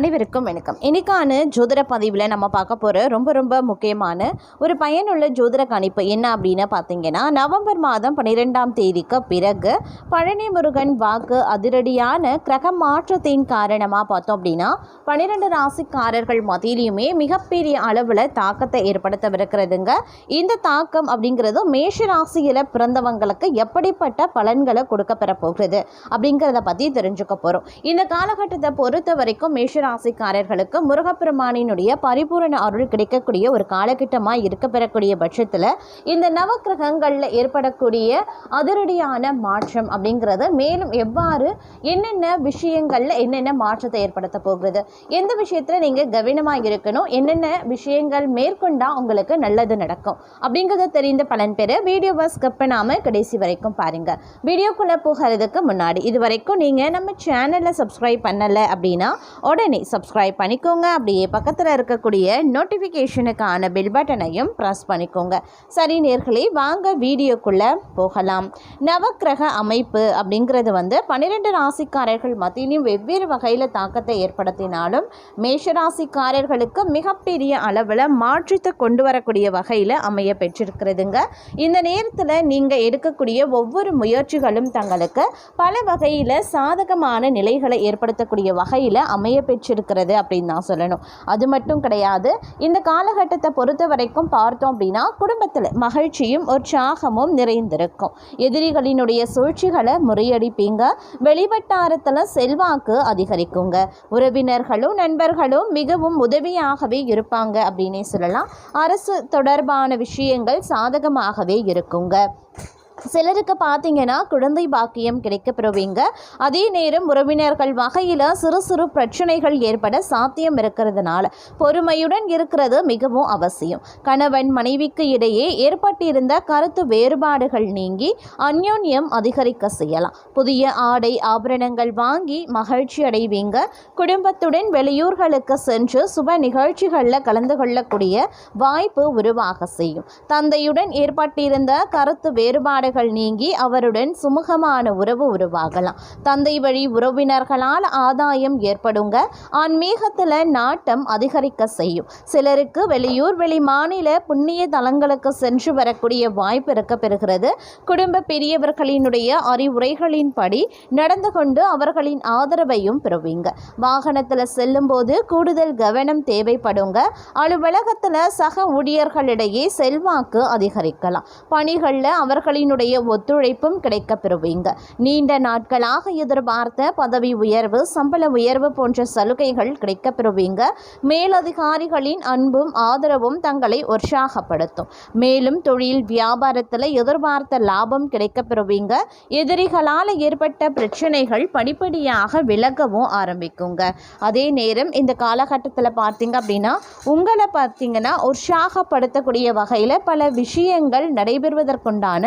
அனைவருக்கும் வணக்கம். இன்னைக்கான ஜோதிட பதிவில் நம்ம பார்க்க போகிற ரொம்ப ரொம்ப முக்கியமான ஒரு பயனுள்ள ஜோதிட கணிப்பு என்ன அப்படின்னு பார்த்தீங்கன்னா நவம்பர் மாதம் பன்னிரெண்டாம் தேதிக்கு பிறகு பழனி முருகன் வாக்கு அதிரடியான கிரக மாற்றத்தின் காரணமாக பார்த்தோம் அப்படின்னா பன்னிரெண்டு ராசிக்காரர்கள் மத்தியிலையுமே மிகப்பெரிய அளவில் தாக்கத்தை ஏற்படுத்தவிருக்கிறதுங்க. இந்த தாக்கம் அப்படிங்கிறது மேஷ ராசியில் பிறந்தவங்களுக்கு எப்படிப்பட்ட பலன்களை கொடுக்க பெற போகிறது அப்படிங்கிறத பற்றி தெரிஞ்சுக்க போகிறோம் இந்த காலகட்டத்தை பொறுத்த வரைக்கும் ராசிக்காரர்களுக்கு முருகப்பெருமானினுடைய பரிபூரண அருள் கிடைக்கக்கூடிய ஒரு காலகட்டமாக இருக்க பெறக்கூடிய பட்சத்தில் இந்த நவக்கிரகங்களில் ஏற்படக்கூடிய அதிரடியான மாற்றம் அப்படிங்கிறது மேலும் எவ்வாறு என்னென்ன விஷயங்களில் என்னென்ன மாற்றத்தை ஏற்படுத்த போகிறது? எந்த விஷயத்தில் நீங்கள் கவனமாக இருக்கணும்? என்னென்ன விஷயங்கள் மேற்கொண்டால் உங்களுக்கு நல்லது நடக்கும்? அப்படிங்கிறத தெரிந்த பலன் பெற வீடியோவை ஸ்கிப் பண்ணாமல் கடைசி வரைக்கும் பாருங்கள் வீடியோக்குள்ளே போகிறதுக்கு முன்னாடி இது வரைக்கும் நீங்கள் நம்ம சேனலை சப்ஸ்கிரைப் பண்ணலை அப்படின்னா உடனே சப்ஸ்கிரைப் பண்ணிக்கோங்க. அப்படியே பக்கத்தில் இருக்கக்கூடிய நோட்டிஃபிகேஷனுக்கான பெல் பட்டனையும் ப்ரெஸ் பண்ணிக்கோங்க. சரி நேர்களே வாங்க வீடியோக்குள்ளே போகலாம். நவக்கிரக அமைப்பு அப்படிங்கிறது வந்து பன்னிரெண்டு ராசிக்காரர்கள் மத்தியிலும் வெவ்வேறு வகையில் தாக்கத்தை ஏற்படுத்தினாலும் மேஷராசிக்காரர்களுக்கு மிகப்பெரிய அளவில் மாற்றத்தை கொண்டு வரக்கூடிய வகையில் அமைய பெற்றிருக்கிறதுங்க. இந்த நேரத்தில் நீங்கள் எடுக்கக்கூடிய ஒவ்வொரு முயற்சிகளும் தங்களுக்கு பல வகையில் சாதகமான நிலைகளை ஏற்படுத்தக்கூடிய வகையில் அமைய பெற்று பெற்றிருக்கிறது அப்படின்னு தான் சொல்லணும். அது மட்டும் கிடையாது இந்த காலகட்டத்தை பொறுத்த வரைக்கும் பார்த்தோம் அப்படின்னா குடும்பத்தில் மகிழ்ச்சியும் உற்சாகமும் நிறைந்திருக்கும். எதிரிகளினுடைய சூழ்ச்சிகளை முறியடிப்பீங்க. வெளிவட்டாரத்தில் செல்வாக்கு அதிகரிக்குங்க. உறவினர்களும் நண்பர்களும் மிகவும் உதவியாகவே இருப்பாங்க அப்படின்னே சொல்லலாம். அரசு தொடர்பான விஷயங்கள் சாதகமாகவே இருக்குங்க. சிலருக்கு பார்த்தீங்கன்னா குழந்தை பாக்கியம் கிடைக்கப்பெறுவீங்க. அதே நேரம் உறவினர்கள் வகையில் சிறு சிறு பிரச்சனைகள் ஏற்பட சாத்தியம் இருக்கிறதுனால பொறுமையுடன் இருக்கிறது மிகவும் அவசியம். கணவன் மனைவிக்கு இடையே ஏற்பட்டிருந்த கருத்து வேறுபாடுகள் நீங்கி அந்யோன்யம் அதிகரிக்க செய்யலாம். புதிய ஆடை ஆபரணங்கள் வாங்கி மகிழ்ச்சி அடைவீங்க. குடும்பத்துடன் வெளியூர்களுக்கு சென்று சுப நிகழ்ச்சிகளில் கலந்து கொள்ளக்கூடிய வாய்ப்பு உருவாக செய்யும். தந்தையுடன் ஏற்பட்டிருந்த கருத்து வேறுபாடுகள் நீங்கி அவருடன் சுமூகமான உறவு உருவாகலாம். தந்தை வழி உறவினர்களால் ஆதாயம் ஏற்படுங்க. ஆன்மீகத்தில் நாட்டம் அதிகரிக்க செய்யும். சிலருக்கு வெளியூர் வெளி மாநில புண்ணிய தலங்களுக்கு சென்று வரக்கூடிய வாய்ப்பு இருக்க பெறுகிறது. குடும்ப பெரியவர்களினுடைய அறிவுரைகளின்படி நடந்து கொண்டு அவர்களின் ஆதரவையும் பெறுவீங்க. வாகனத்தில் செல்லும்போது கூடுதல் கவனம் தேவைப்படுங்க. அலுவலகத்தில் சக ஊழியர்களிடையே செல்வாக்கு அதிகரிக்கலாம். பணிகளில் அவர்களினுடைய ஒத்துழைப்பும் கிடைக்க பெறுவீங்க. நீண்ட நாட்களாக எதிர்பார்த்த பதவி உயர்வு சம்பள உயர்வு போன்ற சலுகைகள் கிடைக்க பெறுவீங்க. மேலதிகாரிகளின் அன்பும் ஆதரவும் தங்களை உற்சாகப்படுத்தும். மேலும் தொழில் வியாபாரத்தில் எதிர்பார்த்த லாபம் கிடைக்க பெறுவீங்க. எதிரிகளால் ஏற்பட்ட பிரச்சனைகள் படிப்படியாக விலகவும் ஆரம்பிக்குங்க. அதே நேரம் இந்த காலகட்டத்தில் பார்த்தீங்க அப்படின்னா உங்களை பார்த்தீங்கன்னா உற்சாகப்படுத்தக்கூடிய வகையில் பல விஷயங்கள் நடைபெறுவதற்குண்டான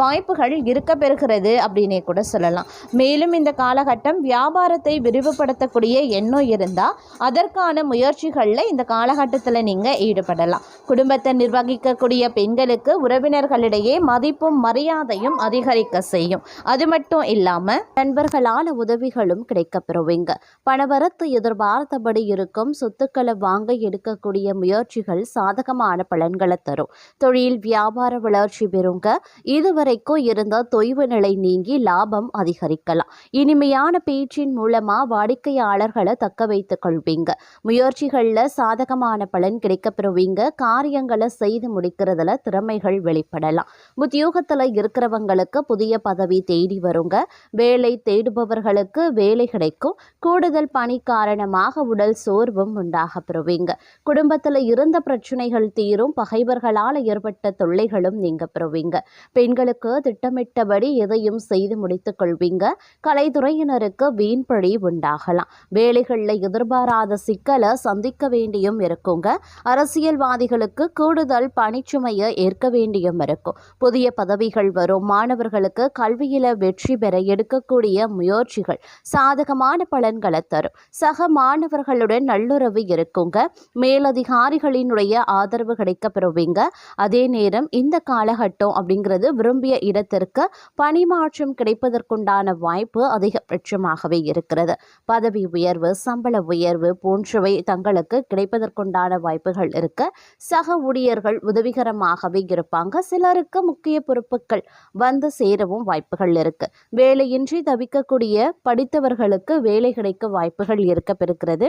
வாய்ப்புகள் இருக்க பெறுகிறது அப்படின்னே கூட சொல்லலாம். மேலும் இந்த காலகட்டம் வியாபாரத்தை விரிவுபடுத்தக்கூடிய எண்ணம் இருந்தால் அதற்கான முயற்சிகளில் இந்த காலகட்டத்தில் நீங்கள் ஈடுபடலாம். குடும்பத்தை நிர்வகிக்கக்கூடிய பெண்களுக்கு உறவினர்களிடையே மதிப்பும் மரியாதையும் அதிகரிக்க செய்யும். அது மட்டும் இல்லாமல் நண்பர்களால் உதவிகளும் கிடைக்க பெறுவீங்க பணவரத்து எதிர்பார்த்தபடி இருக்கும் சொத்துக்களை வாங்க எடுக்கக்கூடிய முயற்சிகள் சாதகமான பலன்களை தரும். தொழில் வியாபார வளர்ச்சி பெறுங்க. இதுவரைக்கும் இருந்த தொய்வு நிலை நீங்கி லாபம் அதிகரிக்கலாம். இனிமையான பேச்சின் மூலமா வாடிக்கையாளர்களை தக்க வைத்துக் கொள்வீங்க. முயற்சிகளில் சாதகமான பலன் கிடைக்க பெறுவீங்க. காரியங்களை செய்து முடிக்கிறதுல திறமைகள் வெளிப்படலாம். உத்தியோகத்தில் இருக்கிறவங்களுக்கு புதிய பதவி தேடி வருங்க. வேலை தேடுபவர்களுக்கு வேலை கிடைக்கும். கூடுதல் பணி காரணமாக உடல் சோர்வும் உண்டாக பெறுவீங்க. குடும்பத்தில் இருந்த பிரச்சனைகள் தீரும். பகைவர்களால் ஏற்பட்ட தொல்லைகளும் நீங்க பெறுவீங்க. பெண்களுக்கு திட்டமிட்டபடி எதையும் செய்து முடித்துக் கொள்வீங்க. கலைத்துறையினருக்கு வீண்பழி உண்டாகலாம். வேலைகளில் எதிர்பாராத சிக்கலை சந்திக்க வேண்டியும் இருக்குங்க. அரசியல்வாதிகளுக்கு கூடுதல் பணிச்சுமையை ஏற்க வேண்டியும் இருக்கும். புதிய பதவிகள் வரும். மாணவர்களுக்கு கல்வியில வெற்றி பெற எடுக்கக்கூடிய முயற்சிகள் சாதகமான பலன்களை தரும். சக மாணவர்களுடன் நல்லுறவு இருக்குங்க. மேலதிகாரிகளினுடைய ஆதரவு கிடைக்க பெறுவீங்க அதே நேரம் இந்த காலகட்டம் அப்படிங்கிறது விரும்பி விரும்பிய இடத்திற்கு பணிமாற்றம் கிடைப்பதற்குண்டான வாய்ப்பு அதிகபட்சமாகவே இருக்கிறது. பதவி உயர்வு சம்பள உயர்வு போன்றவை தங்களுக்கு கிடைப்பதற்குண்டான வாய்ப்புகள் இருக்க சக ஊழியர்கள் உதவிகரமாகவே இருப்பாங்க. சிலருக்கு முக்கிய பொறுப்புகள் வந்து சேரவும் வாய்ப்புகள் இருக்கு. வேலையின்றி தவிக்கக்கூடிய படித்தவர்களுக்கு வேலை கிடைக்க வாய்ப்புகள் இருக்க பெறுகிறது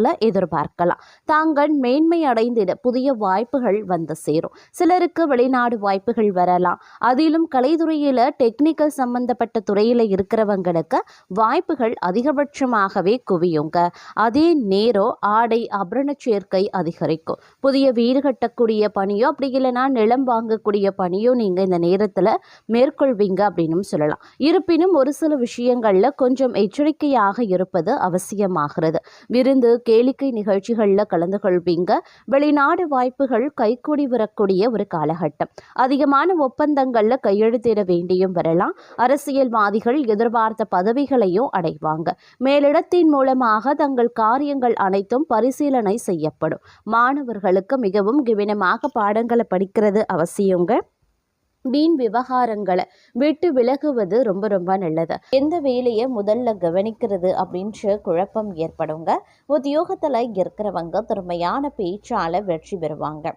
காலத்தில் எதிர்பார்க்கலாம். தாங்கள் மேன்மை அடைந்திட புதிய வாய்ப்புகள் வந்து சேரும். சிலருக்கு வெளிநாடு வாய்ப்புகள் வரலாம். அதிலும் கலைத்துறையில் டெக்னிக்கல் சம்பந்தப்பட்ட துறையில் இருக்கிறவங்களுக்கு வாய்ப்புகள் அதிகபட்சமாகவே குவியுங்க. அதே நேரம் ஆடை அபரண சேர்க்கை அதிகரிக்கும். புதிய வீடு கட்டக்கூடிய பணியோ அப்படி இல்லைன்னா நிலம் வாங்கக்கூடிய பணியோ நீங்கள் இந்த நேரத்தில் மேற்கொள்வீங்க அப்படின்னு சொல்லலாம். இருப்பினும் ஒரு சில விஷயங்களில் கொஞ்சம் எச்சரிக்கையாக இருப்பது அவசியமாகிறது. விருந்து கேளிக்கை நிகழ்ச்சிகளில் கலந்து கொள்வீங்க. வெளிநாடு வாய்ப்புகள் கைக்கூடி வரக்கூடிய ஒரு காலகட்டம். அதிகமான ஒப்பந்தங்களில் கையெழுத்திட வேண்டியும் வரலாம். அரசியல்வாதிகள் எதிர்பார்த்த பதவிகளையும் அடைவாங்க. மேலிடத்தின் மூலமாக தங்கள் காரியங்கள் அனைத்தும் பரிசீலனை செய்யப்படும். மாணவர்களுக்கு மிகவும் கவனமாக பாடங்களை படிக்கிறது அவசியங்க. வீண் விவகாரங்களை விட்டு விலகுவது ரொம்ப ரொம்ப நல்லது. எந்த வேலையை முதல்ல கவனிக்கிறது அப்படின்ற குழப்பம் ஏற்படுங்க. உத்தியோகத்தில் இருக்கிறவங்க திறமையான பேச்சால வெற்றி பெறுவாங்க.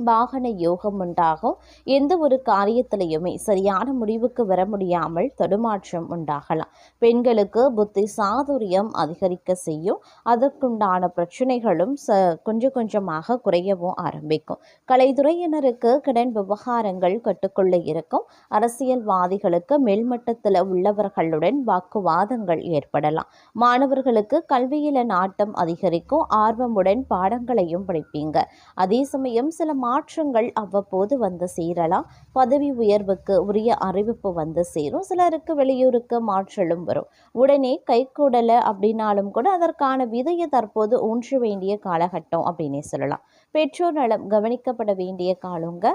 வாகன யோகம் உண்டாகும். எந்த ஒரு காரியத்திலையுமே சரியான முடிவுக்கு வர முடியாமல் தடுமாற்றம் உண்டாகலாம். பெண்களுக்கு புத்தி சாதுரியம் அதிகரிக்க செய்யும். அதற்குண்டான பிரச்சனைகளும் ச கொஞ்சம் கொஞ்சமாக குறையவும் ஆரம்பிக்கும். கலைத்துறையினருக்கு கடன் விவகாரங்கள் கட்டுக்குள்ள இருக்கும். அரசியல்வாதிகளுக்கு மேல்மட்டத்தில் உள்ளவர்களுடன் வாக்குவாதங்கள் ஏற்படலாம். மாணவர்களுக்கு கல்வியில நாட்டம் அதிகரிக்கும். ஆர்வமுடன் பாடங்களையும் படிப்பீங்க. அதே சமயம் சில மாற்றங்கள் அவ்வப்போது வந்து சேரலாம். பதவி உயர்வுக்கு உரிய அறிவிப்பு வந்து சேரும். சிலருக்கு வெளியூருக்கு மாற்றலும் வரும். உடனே கைகூடலை அப்படின்னாலும் கூட அதற்கான விதையை தற்போது ஊன்ற வேண்டிய காலகட்டம் அப்படின்னே சொல்லலாம். பெற்றோர் நலம் கவனிக்கப்பட வேண்டிய காலங்க.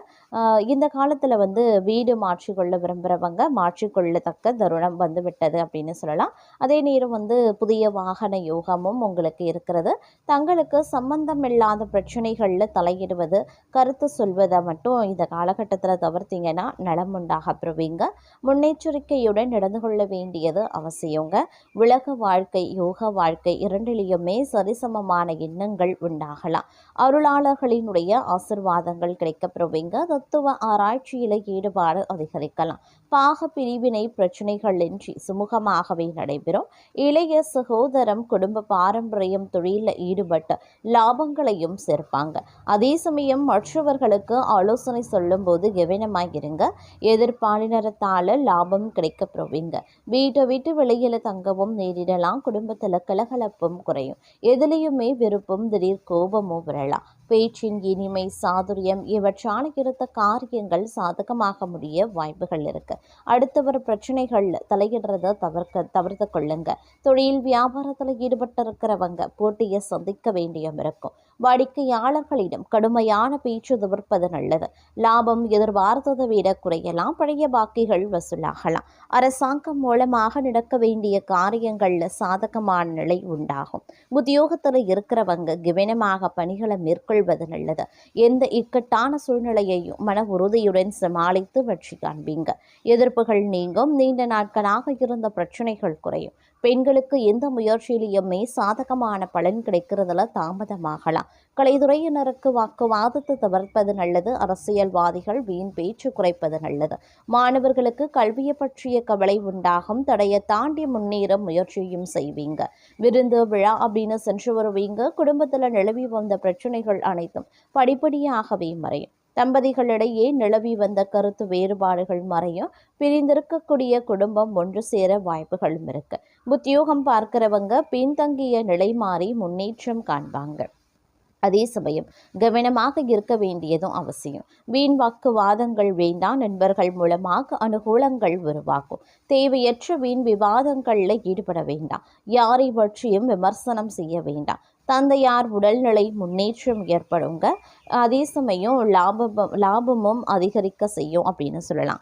இந்த காலத்தில் வந்து வீடு மாற்றிக்கொள்ள விரும்புகிறவங்க மாற்றிக்கொள்ளத்தக்க தருணம் வந்து விட்டது அப்படின்னு சொல்லலாம். அதே நேரம் வந்து புதிய வாகன யோகமும் உங்களுக்கு இருக்கிறது. தங்களுக்கு சம்பந்தமில்லாத பிரச்சனைகளில் தலையிடுவது கருத்து சொல்வதை மட்டும் இந்த காலகட்டத்தில் தவிர்த்தீங்கன்னா நலம் உண்டாக பெறுவீங்க முன்னெச்சரிக்கையுடன் நடந்து கொள்ள வேண்டியது அவசியங்க. உலக வாழ்க்கை யோக வாழ்க்கை இரண்டிலையுமே சரிசமமான எண்ணங்கள் உண்டாகலாம். அருளாளர்களினுடைய ஆசிர்வாதங்கள் கிடைக்கப்பெறுவீங்க தத்துவ ஆராய்ச்சியில் ஈடுபாடு அதிகரிக்கலாம். பாக பிரிவினை பிரச்சனைகளின்றி சுமூகமாகவே நடைபெறும். இளைய சகோதரம் குடும்ப பாரம்பரியம் தொழிலில் ஈடுபட்டு லாபங்களையும் சேர்ப்பாங்க. அதே சமயம் மற்றவர்களுக்கு ஆலோசனை சொல்லும்போது கவனமாக இருங்க எதிர்பாலினரத்தால் லாபம் கிடைக்க போவீங்க வீட்டை விட்டு வெளியில் தங்கவும் நேரிடலாம். குடும்பத்தில் கலகலப்பும் குறையும். எதிலையுமே விருப்பம் திடீர் கோபமும் வரலாம். பேச்சின் இனிமை சாதுரியம் இவற்றால் இருந்த காரியங்கள் சாதகமாக முடிய வாய்ப்புகள் இருக்கு. அடுத்தவர் பிரச்சனைகள்ல தலையிடுறத தவிர்க்க தவிர்த்து கொள்ளுங்க. தொழில் வியாபாரத்தில் ஈடுபட்டிருக்கிறவங்க போட்டியை சந்திக்க வேண்டியும் இருக்கும். வாடிக்கையாளர்களிடம் கடுமையான பேச்சு தவிர்ப்பது நல்லது. லாபம் எதிர்பார்த்ததை விட குறையலாம். பழைய பாக்கிகள் வசூலாகலாம். அரசாங்கம் மூலமாக நடக்க வேண்டிய காரியங்கள்ல சாதகமான நிலை உண்டாகும். உத்தியோகத்தில் இருக்கிறவங்க கவனமாக பணிகளை மேற்கொள்வது நல்லது. எந்த இக்கட்டான சூழ்நிலையையும் மன உறுதியுடன் சமாளித்து வெற்றி காண்பீங்க. எதிர்ப்புகள் நீங்கும். நீண்ட நாட்களாக இருந்த பிரச்சனைகள் குறையும். பெண்களுக்கு எந்த முயற்சியிலையுமே சாதகமான பலன் கிடைக்கிறதுல தாமதமாகலாம். கலைத்துறையினருக்கு வாக்குவாதத்தை தவிர்ப்பது நல்லது. அரசியல்வாதிகள் வீண் பேச்சு குறைப்பது நல்லது. மாணவர்களுக்கு கல்வியை பற்றிய கவலை உண்டாகும். தடையை தாண்டி முன்னேற முயற்சியும் செய்வீங்க. விருந்து விழா அப்படின்னு சென்று வருவீங்க. குடும்பத்தில் நிலவி வந்த பிரச்சனைகள் அனைத்தும் படிப்படியாகவே மறையும். தம்பதிகளிடையே நிலவி வந்த கருத்து வேறுபாடுகள் மறையும். பிரிந்திருக்கக்கூடிய குடும்பம் ஒன்று சேர வாய்ப்புகளும் இருக்கு. உத்தியோகம் பார்க்கிறவங்க பின்தங்கிய நிலை மாறி முன்னேற்றம் காண்பாங்க. அதே சமயம் கவனமாக இருக்க வேண்டியதும் அவசியம். வீண் வாக்குவாதங்கள் வேண்டாம் நண்பர்கள் மூலமாக அனுகூலங்கள் உருவாகும். தேவையற்ற வீண் விவாதங்களில் ஈடுபட வேண்டாம். யாரை பற்றியும் விமர்சனம் செய்ய வேண்டாம். தந்தையார் உடல்நிலை முன்னேற்றம் ஏற்படுங்க. அதே சமயம் லாபம் லாபமும் அதிகரிக்க செய்யும் அப்படின்னு சொல்லலாம்.